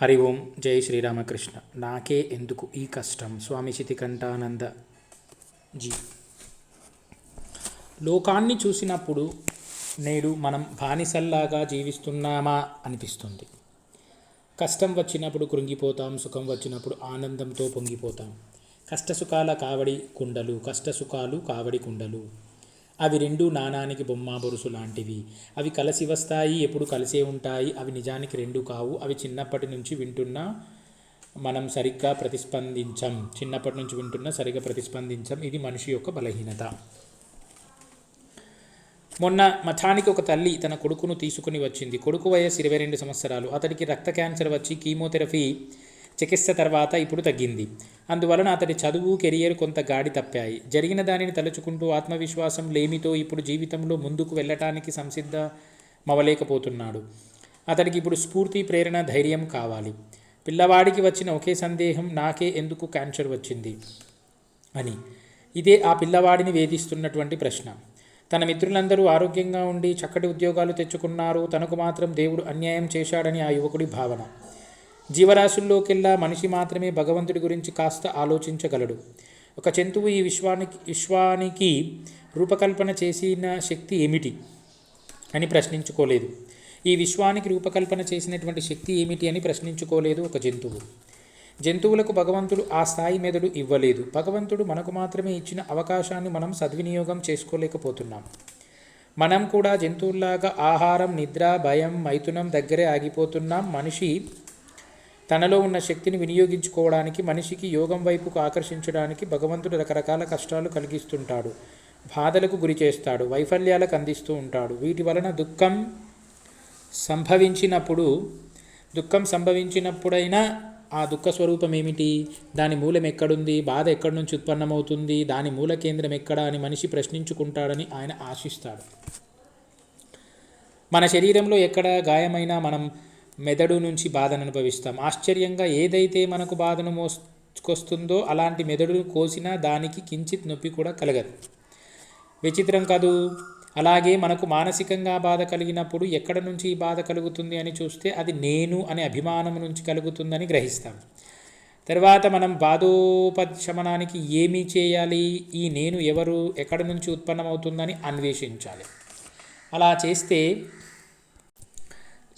హరి ఓం జై శ్రీరామకృష్ణ. నాకే ఎందుకు ఈ కష్టం? స్వామి శితికంఠానంద జీ. లోకాన్ని చూసినప్పుడు నేడు మనం బానిసల్లాగా జీవిస్తున్నామా అనిపిస్తుంది. కష్టం వచ్చినప్పుడు కృంగిపోతాం సుఖం వచ్చినప్పుడు ఆనందంతో పొంగిపోతాం. కష్టసుఖాల కావడి కుండలు కష్టసుఖాలు కావడి కుండలు. అవి రెండు నాణానికి బొమ్మ బొరుసు లాంటివి. అవి కలిసి వస్తాయి ఎప్పుడు కలిసే ఉంటాయి. అవి నిజానికి రెండు కావు. అవి చిన్నప్పటి నుంచి వింటున్నా మనం సరిగ్గా ప్రతిస్పందించం. చిన్నప్పటి నుంచి వింటున్నా సరిగ్గా ప్రతిస్పందించం. ఇది మనిషి యొక్క బలహీనత. మొన్న మఠానికి ఒక తల్లి తన కొడుకును తీసుకుని వచ్చింది. కొడుకు వయస్సు ఇరవై రెండు సంవత్సరాలు. అతడికి రక్త క్యాన్సర్ వచ్చి కీమోథెరపీ చికిత్స తర్వాత ఇప్పుడు తగ్గింది. అందువలన అతడి చదువు కెరియర్ కొంత గాడి తప్పాయి. జరిగిన దానిని తలుచుకుంటూ ఆత్మవిశ్వాసం లేమితో ఇప్పుడు జీవితంలో ముందుకు వెళ్ళటానికి సంసిద్ధమవలేకపోతున్నాడు అతడికి ఇప్పుడు స్ఫూర్తి ప్రేరణ ధైర్యం కావాలి. పిల్లవాడికి వచ్చిన ఒకే సందేహం నాకే ఎందుకు క్యాన్సర్ వచ్చింది అని. ఇదే ఆ పిల్లవాడిని వేధిస్తున్నటువంటి ప్రశ్న. తన మిత్రులందరూ ఆరోగ్యంగా ఉండి చక్కటి ఉద్యోగాలు తెచ్చుకున్నారు తనకు మాత్రం దేవుడు అన్యాయం చేశాడని ఆ యువకుడి భావన. జీవరాశుల్లోకెల్లా మనిషి మాత్రమే భగవంతుడి గురించి కాస్త ఆలోచించగలడు. ఒక జంతువు ఈ విశ్వానికి విశ్వానికి రూపకల్పన చేసిన శక్తి ఏమిటి అని ప్రశ్నించుకోలేదు. ఈ విశ్వానికి రూపకల్పన చేసినటువంటి శక్తి ఏమిటి అని ప్రశ్నించుకోలేదు ఒక జంతువు. జంతువులకు భగవంతుడు ఆ స్థాయి మెదడు ఇవ్వలేదు. భగవంతుడు మనకు మాత్రమే ఇచ్చిన అవకాశాన్ని మనం సద్వినియోగం చేసుకోలేకపోతున్నాం. మనం కూడా జంతువుల్లాగా ఆహారం నిద్ర భయం మైథునం దగ్గరే ఆగిపోతున్నాం. మనిషి తనలో ఉన్న శక్తిని వినియోగించుకోవడానికి మనిషికి యోగం వైపుకు ఆకర్షించడానికి భగవంతుడు రకరకాల కష్టాలు కలిగిస్తుంటాడు. బాధలకు గురి చేస్తాడు. వైఫల్యాలకు అందిస్తూ ఉంటాడు. వీటి వలన దుఃఖం సంభవించినప్పుడు దుఃఖం సంభవించినప్పుడైనా ఆ దుఃఖ స్వరూపం ఏమిటి? దాని మూలం ఎక్కడుంది? బాధ ఎక్కడి నుంచి ఉత్పన్నమవుతుంది? దాని మూల కేంద్రం ఎక్కడ అని మనిషి ప్రశ్నించుకుంటాడని ఆయన ఆశిస్తాడు. మన శరీరంలో ఎక్కడ గాయమైనా మనం మెదడు నుంచి బాధను అనుభవిస్తాం. ఆశ్చర్యంగా ఏదైతే మనకు బాధను మోసుకొస్తుందో అలాంటి మెదడును కోసినా దానికి కించిత్ నొప్పి కూడా కలగదు. విచిత్రం కాదు. అలాగే మనకు మానసికంగా బాధ కలిగినప్పుడు ఎక్కడ నుంచి ఈ బాధ కలుగుతుంది అని చూస్తే అది నేను అనే అభిమానం నుంచి కలుగుతుందని గ్రహిస్తాం. తర్వాత మనం బాధోపశమనానికి ఏమీ చేయాలి? ఈ నేను ఎవరు? ఎక్కడ నుంచి ఉత్పన్నమవుతుందని అన్వేషించాలి. అలా చేస్తే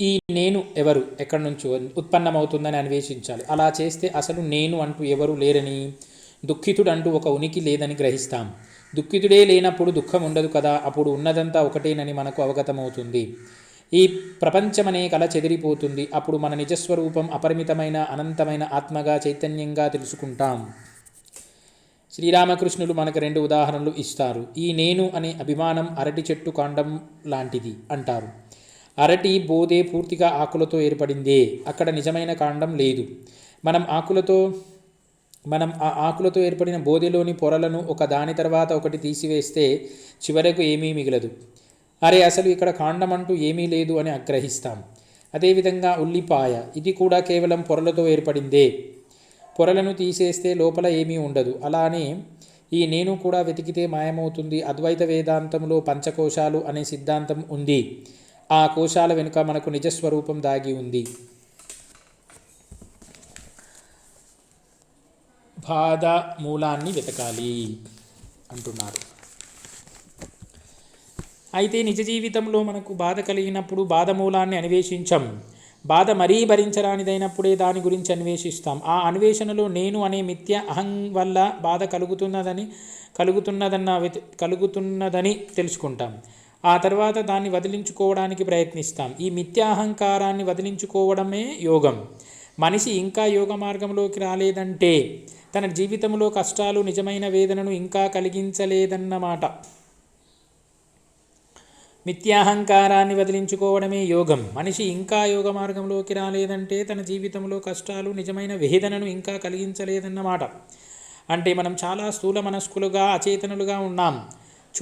ఈ నేను ఎవరు? ఎక్కడి నుంచి ఉత్పన్నమవుతుందని అన్వేషించాలి. అలా చేస్తే అసలు నేను అంటూ ఎవరు లేరని. దుఃఖితుడు అంటూ ఒక ఉనికి లేదని గ్రహిస్తాం. దుఃఖితుడే లేనప్పుడు దుఃఖం ఉండదు కదా అప్పుడు ఉన్నదంతా ఒకటేనని మనకు అవగతమవుతుంది. ఈ ప్రపంచమనే కళ చెదిరిపోతుంది. అప్పుడు మన నిజస్వరూపం అపరిమితమైన అనంతమైన ఆత్మగా చైతన్యంగా తెలుసుకుంటాం. శ్రీరామకృష్ణులు మనకు రెండు ఉదాహరణలు ఇస్తారు. ఈ నేను అనే అభిమానం అరటి చెట్టు కాండం లాంటిది అంటారు. అరటి బోధే పూర్తిగా ఆకులతో ఏర్పడిందే. అక్కడ నిజమైన కాండం లేదు. మనం ఆకులతో మనం ఆ ఆకులతో ఏర్పడిన బోధెలోని పొరలను ఒక దాని తర్వాత ఒకటి తీసివేస్తే చివరకు ఏమీ మిగలదు. అరే అసలు ఇక్కడ కాండం అంటూ ఏమీ లేదు అని ఆగ్రహిస్తాం. అదేవిధంగా ఉల్లిపాయ ఇది కూడా కేవలం పొరలతో ఏర్పడిందే. పొరలను తీసేస్తే లోపల ఏమీ ఉండదు. అలానే ఈ నేను కూడా వెతికితే మాయమవుతుంది. అద్వైత వేదాంతంలో పంచకోశాలు అనే సిద్ధాంతం ఉంది. ఆ కోశాల వెనుక మనకు నిజస్వరూపం దాగి ఉంది. బాధ మూలాన్ని వెతకాలి అంటున్నారు. అయితే నిజ జీవితంలో మనకు బాధ కలిగినప్పుడు బాధ మూలాన్ని అన్వేషించం. బాధ మరీ భరించరానిదైనప్పుడే దాని గురించి అన్వేషిస్తాం. ఆ అన్వేషణలో నేను అనే మిథ్య అహం వల్ల బాధ కలుగుతున్నదని కలుగుతున్నదన్న కలుగుతున్నదని తెలుసుకుంటాం. ఆ తర్వాత దాన్ని వదిలించుకోవడానికి ప్రయత్నిస్తాం. ఈ మిథ్యాహంకారాన్ని వదిలించుకోవడమే యోగం. మనిషి ఇంకా యోగ మార్గంలోకి రాలేదంటే తన జీవితంలో కష్టాలు నిజమైన వేదనను ఇంకా కలిగించలేదన్నమాట. మిథ్యాహంకారాన్ని వదిలించుకోవడమే యోగం. మనిషి ఇంకా యోగ మార్గంలోకి రాలేదంటే తన జీవితంలో కష్టాలు నిజమైన వేదనను ఇంకా కలిగించలేదన్నమాట. అంటే మనం చాలా స్థూల మనస్కులుగా అచేతనులుగా ఉన్నాం.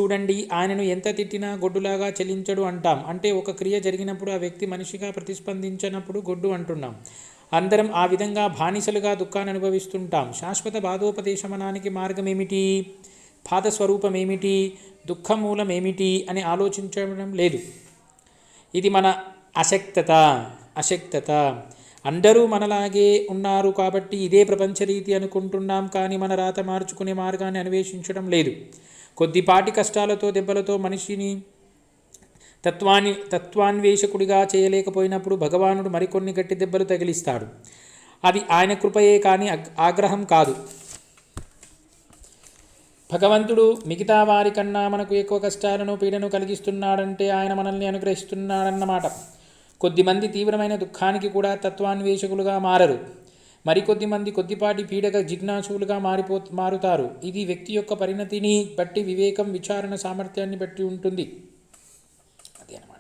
చూడండి ఆయనను ఎంత తిట్టినా గొడ్డులాగా చెల్లించడు అంటాం. అంటే ఒక క్రియ జరిగినప్పుడు ఆ వ్యక్తి మనిషిగా ప్రతిస్పందించినప్పుడు గొడ్డు అంటున్నాం. అందరం ఆ విధంగా బానిసలుగా దుఃఖాన్ని అనుభవిస్తుంటాం శాశ్వత బాధోపదేశమనానికి మార్గం ఏమిటి బాధ ఏమిటి దుఃఖ మూలం ఏమిటి అని ఆలోచించడం లేదు. ఇది మన అశక్తత అశక్తత. అందరూ మనలాగే ఉన్నారు కాబట్టి ఇదే ప్రపంచరీతి అనుకుంటున్నాం కానీ మన రాత మార్చుకునే మార్గాన్ని అన్వేషించడం లేదు. కొద్దిపాటి కష్టాలతో దెబ్బలతో మనిషిని తత్వాన్ని తత్వాన్వేషకుడిగా చేయలేకపోయినప్పుడు భగవానుడు మరికొన్ని గట్టి దెబ్బలు తగిలిస్తాడు. అది ఆయన కృపయే కానీ ఆగ్రహం కాదు. భగవంతుడు మిగతా వారికన్నా మనకు ఎక్కువ కష్టాలను పీడను కలిగిస్తున్నాడంటే ఆయన మనల్ని అనుగ్రహిస్తున్నాడన్నమాట. కొద్దిమంది తీవ్రమైన దుఃఖానికి కూడా తత్వాన్వేషకులుగా మారరు. మరికొద్ది మంది కొద్దిపాటి పీడక జిజ్ఞాసులుగా మారిపో మారుతారు. ఇది వ్యక్తి యొక్క పరిణతిని బట్టి వివేకం విచారణ సామర్థ్యాన్ని బట్టి ఉంటుంది. అదే అన్నమాట.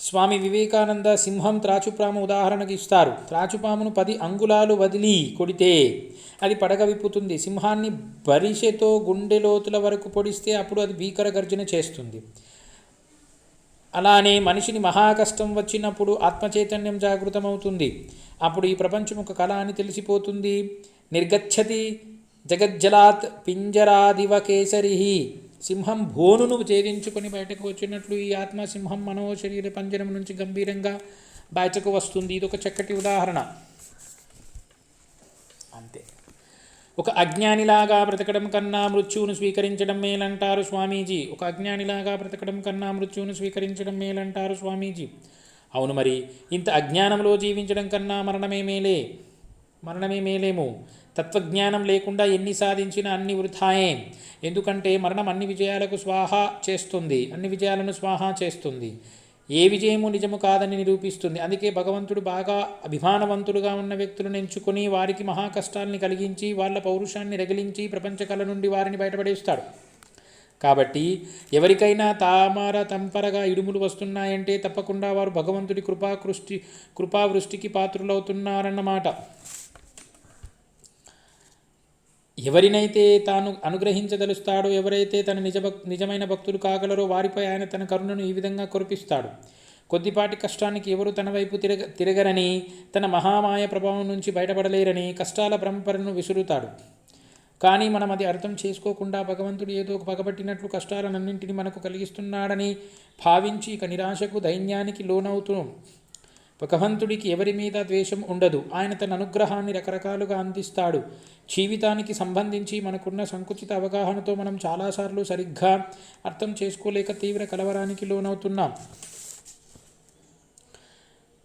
స్వామి వివేకానంద సింహం త్రాచుపాము ఉదాహరణకి ఇస్తారు. త్రాచుపామును పది అంగుళాలు వదిలి కొడితే అది పడగ విప్పుతుంది. సింహాన్ని బరిషెతో గుండె లోతుల వరకు పొడిస్తే అప్పుడు అది భీకర గర్జన చేస్తుంది. అలానే మనిషిని మహాకష్టం వచ్చినప్పుడు ఆత్మచైతన్యం జాగృతమవుతుంది. అప్పుడు ఈ ప్రపంచం ఒక కళ అని తెలిసిపోతుంది. నిర్గచ్చతి జగజ్జలాత్ పింజరాదివ కేసరి సింహం భోనును ఛేదించుకొని బయటకు వచ్చినట్లు ఈ ఆత్మ సింహం మనో శరీర పంజరం నుంచి గంభీరంగా బయటకు వస్తుంది. ఇది ఒక చక్కటి ఉదాహరణ అంతే ఒక అజ్ఞానిలాగా బ్రతకడం కన్నా మృత్యువును స్వీకరించడం మేలంటారు స్వామీజీ. ఒక అజ్ఞానిలాగా బ్రతకడం కన్నా మృత్యువును స్వీకరించడం మేలంటారు స్వామీజీ. అవును మరి ఇంత అజ్ఞానంలో జీవించడం కన్నా మరణమే మేలే. మరణమే మేలేమో. తత్వజ్ఞానం లేకుండా ఎన్ని సాధించినా అన్ని వృథాయే ఎందుకంటే మరణం అన్ని విజయాలకు స్వాహ చేస్తుంది. అన్ని విజయాలను స్వాహ చేస్తుంది. ఏ విజయము నిజము కాదని నిరూపిస్తుంది. అందుకే భగవంతుడు బాగా అభిమానవంతులుగా ఉన్న వ్యక్తులను ఎంచుకొని వారికి మహా కష్టాల్ని కలిగించి వాళ్ళ పౌరుషాన్ని రగిలించి ప్రపంచ కళ నుండి వారిని బయటపడేస్తాడు. కాబట్టి ఎవరికైనా తామర తంపరగా ఇడుములు వస్తున్నాయంటే తప్పకుండా వారు భగవంతుడి కృపాకృష్టి కృపావృష్టికి పాత్రులవుతున్నారన్నమాట. ఎవరినైతే తాను అనుగ్రహించదలుస్తాడో ఎవరైతే తన నిజ భక్ నిజమైన భక్తులు కాగలరో వారిపై ఆయన తన కరుణను ఈ విధంగా కురిపిస్తాడు. కొద్దిపాటి కష్టానికి ఎవరు తన వైపు తిరగ తిరగరని తన మహామాయ ప్రభావం నుంచి బయటపడలేరని కష్టాల పరంపరను విసురుతాడు. కానీ మనం అది అర్థం చేసుకోకుండా భగవంతుడు ఏదో పగబట్టినట్లు కష్టాలన్నింటినీ మనకు కలిగిస్తున్నాడని భావించి ఇక నిరాశకు దైన్యానికి లోనవుతున్నాం భగవంతుడికి ఎవరి మీద ద్వేషం ఉండదు. ఆయన తన అనుగ్రహాన్ని రకరకాలుగా అందిస్తాడు. జీవితానికి సంబంధించి మనకున్న సంకుచిత అవగాహనతో మనం చాలాసార్లు సరిగ్గా అర్థం చేసుకోలేక తీవ్ర కలవరానికి లోనవుతున్నాం.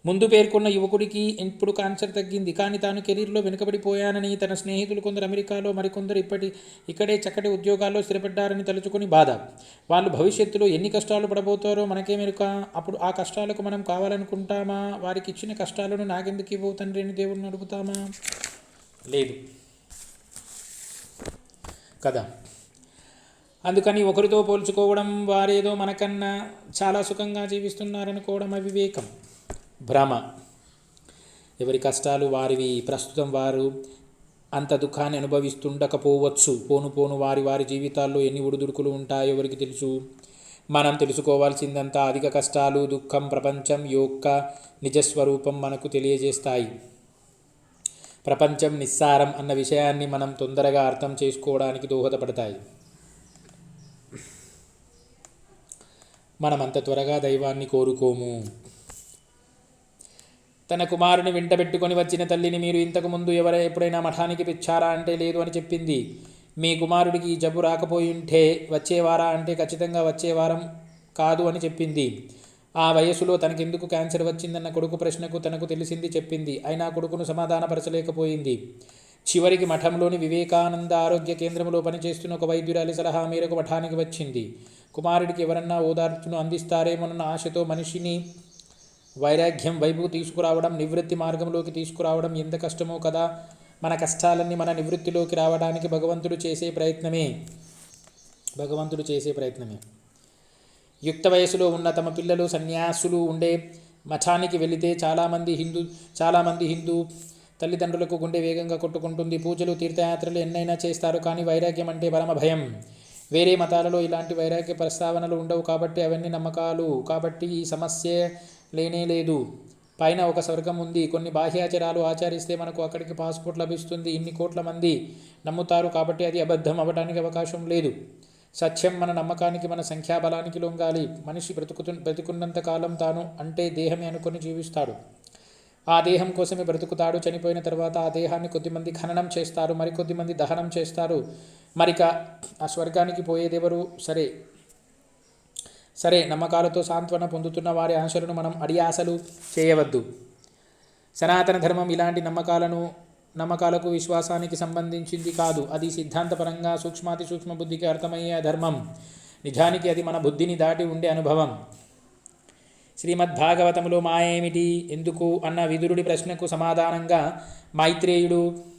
ముందు పేర్కొన్న యువకుడికి ఇప్పుడు క్యాన్సర్ తగ్గింది. కానీ తాను కెరీర్లో వెనుకబడిపోయానని తన స్నేహితులు కొందరు అమెరికాలో మరికొందరు ఇప్పటి ఇక్కడే చక్కటి ఉద్యోగాల్లో స్థిరపడ్డారని తలుచుకుని బాధ. వాళ్ళు భవిష్యత్తులో ఎన్ని కష్టాలు పడబోతారో మనకే మెరుక. అప్పుడు ఆ కష్టాలకు మనం కావాలనుకుంటామా? వారికి ఇచ్చిన కష్టాలను నాకెందుకు ఇవ్వవు తండ్రి అని దేవుడిని అడుగుతామా? లేదు. కదా. అందుకని ఒకరితో పోల్చుకోవడం వారేదో మనకన్నా చాలా సుఖంగా జీవిస్తున్నారనుకోవడం అవివేకం. భ్రమ. ఎవరి కష్టాలు వారివి ప్రస్తుతం వారు అంత దుఃఖాన్ని అనుభవిస్తుండకపోవచ్చు. పోను పోను వారి వారి జీవితాల్లో ఎన్ని ఒడిదుడుకులు ఉంటాయో ఎవరికి తెలుసు? మనం తెలుసుకోవాల్సిందంతా అధిక కష్టాలు దుఃఖం ప్రపంచం యొక్క నిజస్వరూపం మనకు తెలియజేస్తాయి. ప్రపంచం నిస్సారం అన్న విషయాన్ని మనం తొందరగా అర్థం చేసుకోవడానికి దోహదపడతాయి. మనం అంత త్వరగా దైవాన్ని కోరుకోము. తన కుమారుని వెంటబెట్టుకొని వచ్చిన తల్లిని మీరు ఇంతకు ముందు ఎవర ఎప్పుడైనా మఠానికి పిచ్చారా అంటే లేదు అని చెప్పింది. మీ కుమారుడికి ఈ జబ్బు రాకపోయి ఉంటే వచ్చేవారా అంటే ఖచ్చితంగా వచ్చేవారం కాదు అని చెప్పింది. ఆ వయసులో తనకెందుకు క్యాన్సర్ వచ్చిందన్న కొడుకు ప్రశ్నకు తనకు తెలిసింది చెప్పింది. అయినా కొడుకును సమాధానపరచలేకపోయింది. చివరికి మఠంలోని వివేకానంద ఆరోగ్య కేంద్రంలో పనిచేస్తున్న ఒక వైద్యురాలి సలహా మేరకు మఠానికి వచ్చింది. కుమారుడికి ఎవరన్నా ఓదార్పును అందిస్తారేమోనన్న ఆశతో మనిషిని వైరాగ్యం వైపు తీసుకురావడం నివృత్తి మార్గంలోకి తీసుకురావడం ఎంత కష్టమో కదా! మన కష్టాలన్నీ మన నివృత్తిలోకి రావడానికి భగవంతుడు చేసే ప్రయత్నమే. భగవంతుడు చేసే ప్రయత్నమే. యుక్త వయసులో ఉన్న తమ పిల్లలు సన్యాసులు ఉండే మఠానికి వెళితే చాలామంది హిందూ చాలామంది హిందూ తల్లిదండ్రులకు గుండె వేగంగా కొట్టుకుంటుంది. పూజలు తీర్థయాత్రలు ఎన్నైనా చేస్తారు కానీ వైరాగ్యం అంటే పరమ భయం. వేరే మతాలలో ఇలాంటి వైరాగ్య ప్రస్తావనలు ఉండవు కాబట్టి అవన్నీ నమ్మకాలు. కాబట్టి ఈ సమస్య లేనే లేదు. పైన ఒక స్వర్గం ఉంది. కొన్ని బాహ్యాచారాలు ఆచరిస్తే మనకు అక్కడికి పాస్పోర్ట్ లభిస్తుంది. ఇన్ని కోట్ల మంది నమ్ముతారు కాబట్టి అది అబద్ధం అవ్వడానికి అవకాశం లేదు. సత్యం మన నమ్మకానికి మన సంఖ్యాబలానికి లొంగాలి. మనిషి బ్రతుకుతు బ్రతుకున్నంత కాలం తాను అంటే దేహమే అనుకొని జీవిస్తాడు. ఆ దేహం కోసమే బ్రతుకుతాడు. చనిపోయిన తర్వాత ఆ దేహాన్ని కొద్దిమంది ఖననం చేస్తారు. మరికొద్దిమంది దహనం చేస్తారు. మరిక ఆ స్వర్గానికి పోయేదెవరు? సరే సరే నమ్మకాలతో సాంత్వన పొందుతున్న వారి ఆశలను మనం అడియాసలు చేయవద్దు. సనాతన ధర్మం ఇలాంటి నమ్మకాలను నమ్మకాలకు విశ్వాసానికి సంబంధించింది కాదు. అది సిద్ధాంతపరంగా సూక్ష్మాతి సూక్ష్మ బుద్ధికి అర్థమయ్యే ధర్మం. నిజానికి అది మన బుద్ధిని దాటి ఉండే అనుభవం. శ్రీమద్భాగవతములో మాయ ఏమిటి ఎందుకు? అన్న విదురుడి ప్రశ్నకు సమాధానంగా మైత్రేయుడు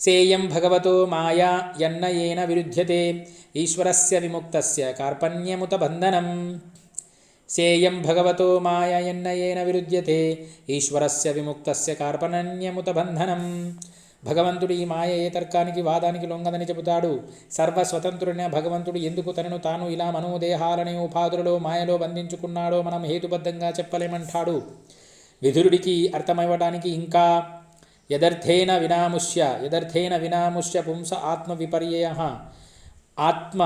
సేయం భగవతో మాయా యన్న ఏన విరుధ్యతే. ఈశ్వరస్య విముక్తస్య కార్పణ్యముత బంధనం. సేయం భగవతో మాయ ఎన్న ఏన విరుధ్యతే. ఈశ్వరస్య విముక్తస్య కార్పణ్యముత బంధనం. భగవంతుడు ఈ మాయ ఏ తర్కానికి వాదానికి లొంగదని చెబుతాడు. సర్వస్వతంత్రుడైన భగవంతుడు ఎందుకు తనను తాను ఇలా మనోదేహాలనే ఉపాధులలో మాయలో బంధించుకున్నాడో మనం హేతుబద్ధంగా చెప్పలేమంటాడు. విధురుడికి అర్థమవ్వడానికి ఇంకా యదర్థేన వినాముష్య యదర్థేన వినాముష్య పుంస ఆత్మ విపర్యయ ఆత్మ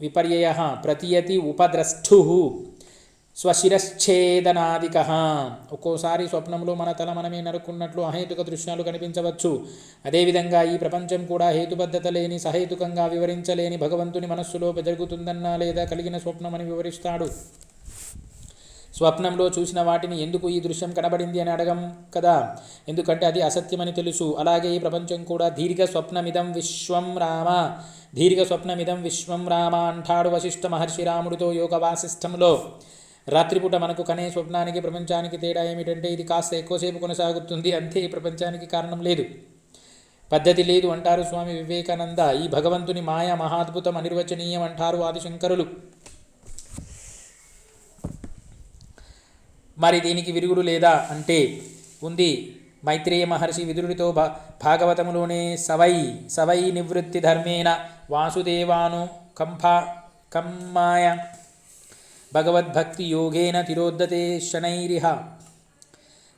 విపర్యయ ప్రతీయతి ఉపద్రష్టు స్వశిరశ్ఛేదనాదిక ఒక్కోసారి స్వప్నంలో మన తల మనమే నరుక్కున్నట్లు అహేతుక దృశ్యాలు కనిపించవచ్చు. అదేవిధంగా ఈ ప్రపంచం కూడా హేతుబద్ధత లేని సహేతుకంగా వివరించలేని భగవంతుని మనస్సులో జరుగుతుందన్నా లేదా కలిగిన స్వప్నమని వివరిస్తాడు. స్వప్నంలో చూసిన వాటిని ఎందుకు ఈ దృశ్యం కనబడింది అని అడగం కదా? ఎందుకంటే అది అసత్యమని తెలుసు. అలాగే ఈ ప్రపంచం కూడా దీర్ఘ స్వప్నమిదం విశ్వం రామ. దీర్ఘ స్వప్నమిదం విశ్వం రామ అంటాడు వశిష్ఠ మహర్షి రాముడితో యోగ వాసిష్టంలో రాత్రిపూట మనకు కనే స్వప్నానికి ప్రపంచానికి తేడా ఏమిటంటే ఇది కాస్త ఎక్కువసేపు కొనసాగుతుంది. అంతే ఈ ప్రపంచానికి కారణం లేదు. పద్ధతి లేదు అంటారు స్వామి వివేకానంద. ఈ భగవంతుని మాయ మహాద్భుతం అనిర్వచనీయం అంటారు ఆదిశంకరులు. మరి దీనికి విరుగుడు లేదా అంటే ఉంది. మైత్రేయ మహర్షి విదురుడితో భా భాగవతములోనే సవై సవై నివృత్తి ధర్మేణ వాసుదేవాను కంఫ కమ్మాయ భగవద్భక్తి యోగేన తిరోద్దతే శనైరిహ.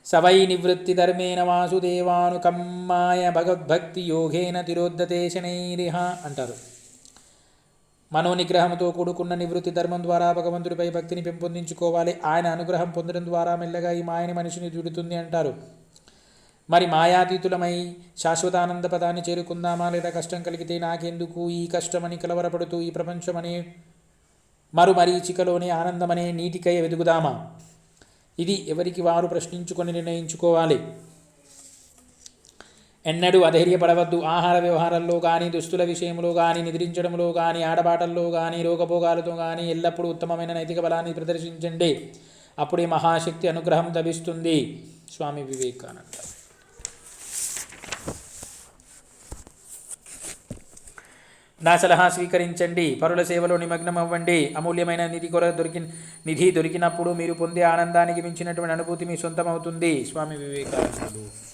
సవై నివృత్తి ధర్మేణ వాసుదేవాను కమ్మాయ భగవద్భక్తి యోగేన తిరోద్దతే శనైరిహ అంటారు. మనోనిగ్రహంతో కూడుకున్న నివృత్తి ధర్మం ద్వారా భగవంతుడిపై భక్తిని పెంపొందించుకోవాలి. ఆయన అనుగ్రహం పొందడం ద్వారా మెల్లగా ఈ మాయని మనిషిని దుడుతుంది అంటారు. మరి మాయాతీతులమై శాశ్వతానంద పదాన్ని చేరుకుందామా లేదా కష్టం కలిగితే నాకెందుకు ఈ కష్టమని కలవరపడుతూ ఈ ప్రపంచమనే మరు చికలోనే ఆనందమనే నీటికై వెదుగుదామా ఇది ఎవరికి వారు ప్రశ్నించుకొని నిర్ణయించుకోవాలి. ఎన్నడూ అధైర్యపడవద్దు. ఆహార వ్యవహారాల్లో కానీ దుస్తుల విషయంలో కానీ నిద్రించడంలో కానీ ఆడబాటల్లో కానీ రోగభోగాలతో కానీ ఎల్లప్పుడూ ఉత్తమమైన నైతిక బలాన్ని ప్రదర్శించండి. అప్పుడే మహాశక్తి అనుగ్రహం లభిస్తుంది. స్వామి వివేకానంద. నా సలహా స్వీకరించండి. పరుల సేవలో నిమగ్నం అవ్వండి అమూల్యమైన నిధి కొర దొరికి నిధి దొరికినప్పుడు మీరు పొందే ఆనందానికి మించినటువంటి అనుభూతి మీ సొంతం అవుతుంది స్వామి వివేకానందుడు.